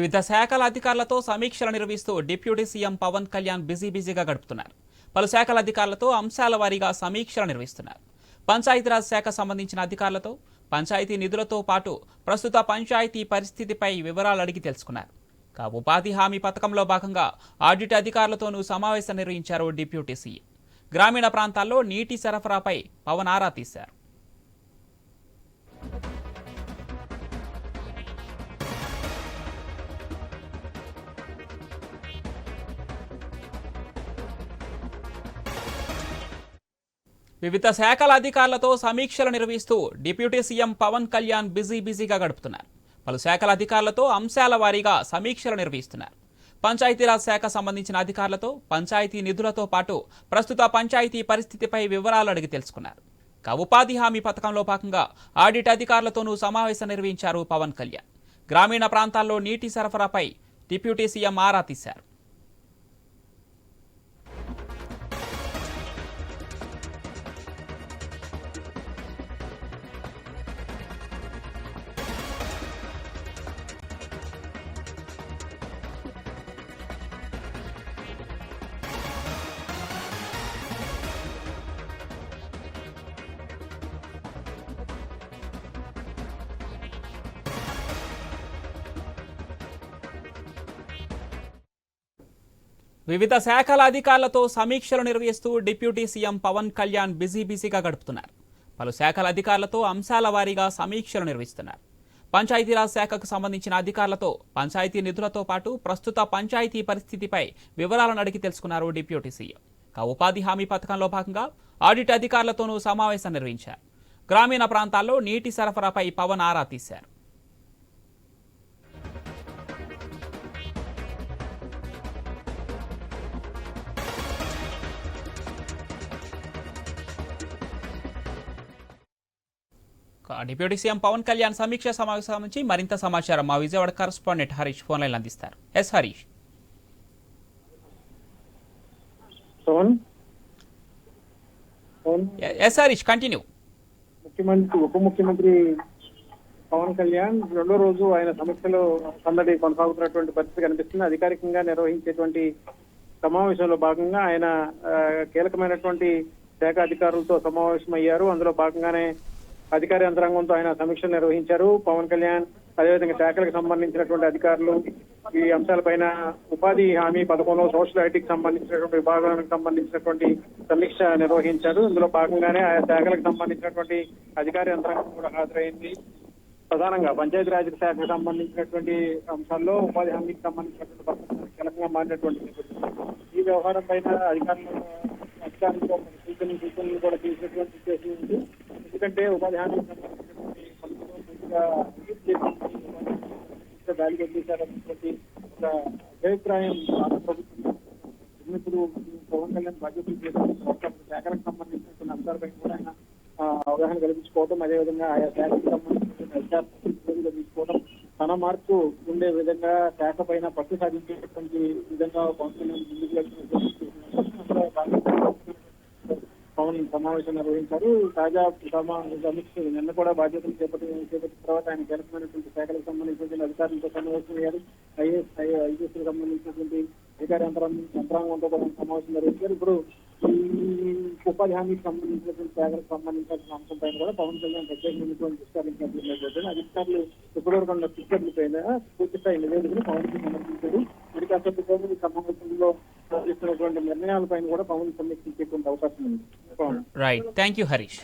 వివిధ శాఖల అధికారులతో సమీక్షలు నిర్వహిస్తూ deputy CM Pawan Kalyan busy బిజీగా గడుపుతున్నారు. పలు శాఖల అధికారులతో అంశాల వారీగా సమీక్షలు నిర్వహిస్తున్నారు. పంచాయతీరాజ్ శాఖ సంబంధించిన అధికారులతో పంచాయతీ నిధులతో పాటు ప్రస్తుత పంచాయతీ పరిస్థితిపై వివరాలు అడిగి తెలుసుకున్నారు. కా ఉపాధి హామీ పథకంలో భాగంగా ఆడిట్ అధికారులతోనూ సమావేశం నిర్వహించారు డిప్యూటీ సీఎం. గ్రామీణ ప్రాంతాల్లో నీటి సరఫరాపై పవన్ ఆరా తీశారు. వివిధ శాఖల అధికారులతో సమీక్షలు నిర్వహిస్తూ deputy CM Pawan Kalyan busy బిజీగా గడుపుతున్నారు. పలు శాఖల అధికారులతో అంశాల వారీగా సమీక్షలు నిర్వహిస్తున్నారు. పంచాయతీరాజ్ శాఖ సంబంధించిన అధికారులతో పంచాయతీ నిధులతో పాటు ప్రస్తుత పంచాయతీ పరిస్థితిపై వివరాలు అడిగి తెలుసుకున్నారు. ఇక ఉపాధి హామీ పథకంలో భాగంగా ఆడిట్ అధికారులతోనూ సమావేశం నిర్వహించారు పవన్ కళ్యాణ్. గ్రామీణ ప్రాంతాల్లో నీటి సరఫరాపై డిప్యూటీ సీఎం ఆరా తీశారు. వివిధ శాఖల అధికారులతో సమీక్షలు నిర్వహిస్తూ deputy CM Pawan Kalyan busy బిజీగా గడుపుతున్నారు. పలు శాఖల అధికారులతో అంశాల వారీగా సమీక్షలు నిర్వహిస్తున్నారు. పంచాయతీరాజ్ శాఖకు సంబంధించిన అధికారులతో పంచాయతీ నిధులతో పాటు ప్రస్తుత పంచాయతీ పరిస్థితిపై వివరాలను అడిగి తెలుసుకున్నారు డిప్యూటీ సీఎం. ఉపాధి హామీ పథకంలో భాగంగా ఆడిట్ అధికారులతోనూ సమావేశం నిర్వహించారు. గ్రామీణ ప్రాంతాల్లో నీటి సరఫరాపై పవన్ ఆరా తీశారు. డిప్యూటీ సీఎం పవన్ కళ్యాణ్ సమీక్ష సమావేశం నుంచి మరింత సమాచారం మా Vijayawada correspondent Harish phone line అందిస్తారు. Yes Harish. Yes Harish continue. ముఖ్యమంత్రి ఉప ముఖ్యమంత్రి పవన్ కళ్యాణ్ రెండో రోజు ఆయన సమీక్షలో సందడి కొనసాగుతున్నటువంటి పరిస్థితి కనిపిస్తుంది. అధికారికంగా నిర్వహించేటువంటి సమావేశంలో భాగంగా ఆయన కీలకమైనటువంటి శాఖ అధికారులతో సమావేశమయ్యారు. అందులో భాగంగానే అధికార యంత్రాంగంతో ఆయన సమీక్షలు నిర్వహించారు. పవన్ కళ్యాణ్ అదేవిధంగా శాఖలకు సంబంధించినటువంటి అధికారులు ఈ అంశాలపైన ఉపాధి హామీ పథకంలో సోషల్ ఐటీకి సంబంధించినటువంటి విభాగానికి సంబంధించినటువంటి సమీక్ష నిర్వహించారు. ఇందులో భాగంగానే ఆయా శాఖలకు సంబంధించినటువంటి అధికార యంత్రాంగం కూడా హాజరైంది. ప్రధానంగా పంచాయతీరాజ్ శాఖకు సంబంధించినటువంటి అంశాల్లో ఉపాధి హామీకి సంబంధించినటువంటి కీలకంగా మారినటువంటి ఈ వ్యవహారం పైన అధికారులు అధికారులతో సూచనలు సూచనలు కూడా చేసినటువంటి ఉద్దేశం ఉంది. ఎందుకంటే ఉపాధి హామీ సంబంధించినటువంటి పథకంలో గాలికి వదిలేశారనేటువంటి ఒక అభిప్రాయం రాష్ట్ర ప్రభుత్వం ఇప్పుడు పవన్ కళ్యాణ్ బాధ్యతలు చేసిన శాఖలకు సంబంధించిన అంశాలపై కూడా ఆయన అవగాహన కల్పించుకోవడం అదేవిధంగా ఆయా శాఖకు సంబంధించిన తీసుకోవడం తన మార్పు ఉండే విధంగా శాఖ పైన పట్టు సాధించేటువంటి విధంగా పవన్ కళ్యాణ్ ముందుకు వెళ్తున్న సమావేశం నిర్వహించారు. తాజా సమీక్ష నిన్న కూడా బాధ్యతలు చేపట్టి చేపట్టిన తర్వాత ఆయన కీలకమైనటువంటి శాఖలకు సంబంధించిన అధికారులతో సమావేశం అయ్యారు. ఐఏఎస్ ఐఏఎస్ సంబంధించినటువంటి అధికార యంత్రాంగం యంత్రాంగంతో కూడా సమావేశం నిర్వహించారు. ఇప్పుడు ఉపాధి హామీకి సంబంధించినటువంటి శాఖలకు సంబంధించిన అంశం పైన కూడా పవన్ కళ్యాణ్ ప్రత్యేకమైనటువంటి విస్తరించినటువంటి అధికారులు ఇప్పటివరకు ఉన్న పిక్చర్ల పైన పూర్తి నివేదికను పవన్కి సమర్పించారు. మరి కాసేపు ఈ సమావేశంలో తీసుకున్నటువంటి నిర్ణయాలపైన కూడా పవన్ సమీక్షించేటువంటి అవకాశం ఉంది. Right thank you Harish